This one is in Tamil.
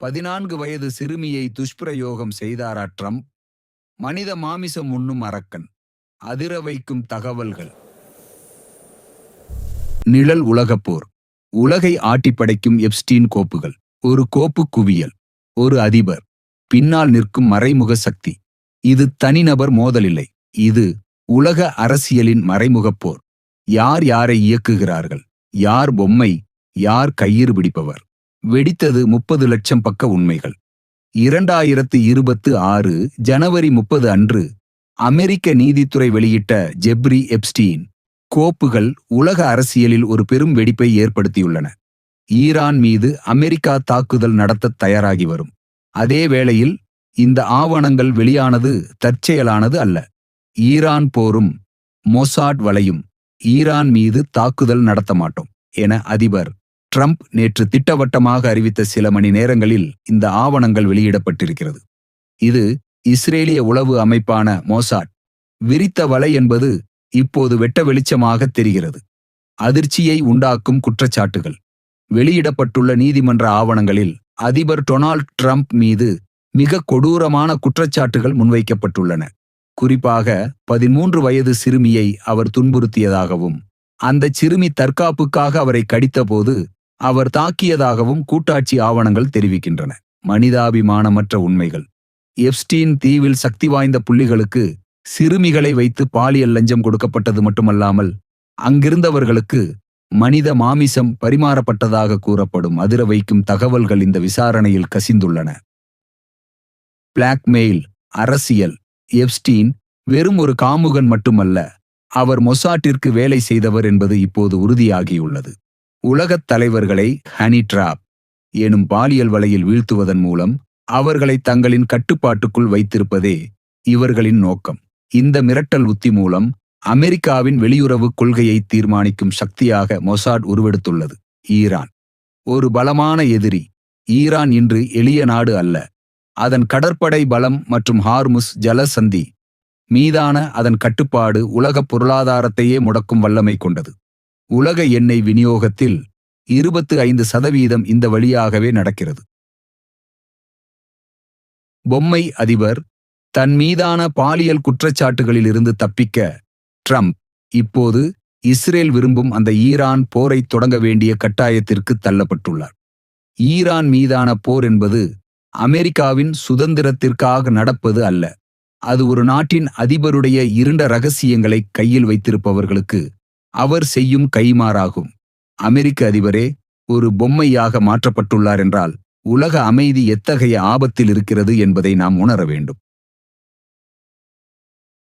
பதினான்கு வயது சிறுமியை துஷ்பிரயோகம் செய்தாரா ட்ரம்ப்? மனித மாமிசம் உண்ணும் அரக்கன் அதிர வைக்கும் தகவல்கள். நிழல் உலகப்போர் உலகை ஆட்டிப்படைக்கும் எப்ஸ்டீன் கோப்புகள். ஒரு கோப்பு குவியல். ஒரு அதிபர். பின்னால் நிற்கும் மறைமுக சக்தி. இது தனிநபர் மோதலில்லை. இது உலக அரசியலின் மறைமுகப் போர். யார் யாரை இயக்குகிறார்கள்? யார் பொம்மை? யார் கயிறு பிடிப்பவர்? வெடித்தது முப்பது லட்சம் பக்க உண்மைகள். இரண்டாயிரத்து இருபத்து ஆறு ஜனவரி முப்பது அன்று அமெரிக்க நீதித்துறை வெளியிட்ட ஜெப்ரி எப்ஸ்டீன் கோப்புகள் உலக அரசியலில் ஒரு பெரும் வெடிப்பை ஏற்படுத்தியுள்ளன. ஈரான் மீது அமெரிக்கா தாக்குதல் நடத்த தயாராகி வரும். அதே வேளையில் இந்த ஆவணங்கள் வெளியானது தற்செயலானது அல்ல. ஈரான் போரும் மொசாட் வலையும் ஈரான் மீது தாக்குதல் நடத்த மாட்டோம் என அதிபர் ட்ரம்ப் நேற்று திட்டவட்டமாக அறிவித்த சில மணி நேரங்களில் இந்த ஆவணங்கள் வெளியிடப்பட்டிருக்கிறது. இது இஸ்ரேலிய உளவு அமைப்பான மோசாட். விரித்த வலை என்பது இப்போது வெட்ட வெளிச்சமாக தெரிகிறது. அதிர்ச்சியை உண்டாக்கும் குற்றச்சாட்டுகள். வெளியிடப்பட்டுள்ள நீதிமன்ற ஆவணங்களில் அதிபர் டொனால்ட் ட்ரம்ப் மீது மிக கொடூரமான குற்றச்சாட்டுகள் முன்வைக்கப்பட்டுள்ளன. குறிப்பாக பதிமூன்று வயது சிறுமியை அவர் துன்புறுத்தியதாகவும் அந்த சிறுமி தற்காப்புக்காக அவரை கடித்தபோது அவர் தாக்கியதாகவும் கூட்டாட்சி ஆவணங்கள் தெரிவிக்கின்றன. மனிதாபிமானமற்ற உண்மைகள். எப்ஸ்டீன் தீவில் சக்தி வாய்ந்த புள்ளிகளுக்கு சிறுமிகளை வைத்து பாலியல் லஞ்சம் கொடுக்கப்பட்டது மட்டுமல்லாமல் அங்கிருந்தவர்களுக்கு மனித மாமிசம் பரிமாறப்பட்டதாக கூறப்படும் அதிர வைக்கும் தகவல்கள் இந்த விசாரணையில் கசிந்துள்ளன. பிளாக்மெயில் அரசியல். எப்ஸ்டீன் வெறும் ஒரு காமுகன் மட்டுமல்ல அவர் மொசாட்டிற்கு வேலை செய்தவர் என்பது இப்போது உறுதியாகியுள்ளது. உலகத் தலைவர்களை ஹனி ட்ராப் எனும் பாலியல் வலையில் வீழ்த்துவதன் மூலம் அவர்களை தங்களின் கட்டுப்பாட்டுக்குள் வைத்திருப்பதே இவர்களின் நோக்கம். இந்த மிரட்டல் உத்தி மூலம் அமெரிக்காவின் வெளியுறவு கொள்கையை தீர்மானிக்கும் சக்தியாக மொசாட் உருவெடுத்துள்ளது. ஈரான். ஒரு பலமான எதிரி. ஈரான் இன்று எளிய நாடு அல்ல. அதன் கடற்படை பலம் மற்றும் ஹார்முஸ் ஜலசந்தி மீதான அதன் கட்டுப்பாடு உலக பொருளாதாரத்தையே முடக்கும் வல்லமை கொண்டது. உலக எண்ணெய் விநியோகத்தில் இருபத்து ஐந்து சதவீதம் இந்த வழியாகவே நடக்கிறது. பொம்மை அதிபர் தன் மீதான பாலியல் குற்றச்சாட்டுகளில் இருந்து தப்பிக்க ட்ரம்ப் இப்போது இஸ்ரேல் விரும்பும் அந்த ஈரான் போரை தொடங்க வேண்டிய கட்டாயத்திற்கு தள்ளப்பட்டுள்ளார். ஈரான் மீதான போர் என்பது அமெரிக்காவின் சுதந்திரத்திற்காக நடப்பது அல்ல அது ஒரு நாட்டின் அதிபருடைய இருண்ட ரகசியங்களை கையில் வைத்திருப்பவர்களுக்கு அவர் செய்யும் கைமாறாகும் அமெரிக்க அதிபரே ஒரு பொம்மையாக மாற்றப்பட்டுள்ளார் என்றால் உலக அமைதி எத்தகைய ஆபத்தில் இருக்கிறது என்பதை நாம் உணர வேண்டும்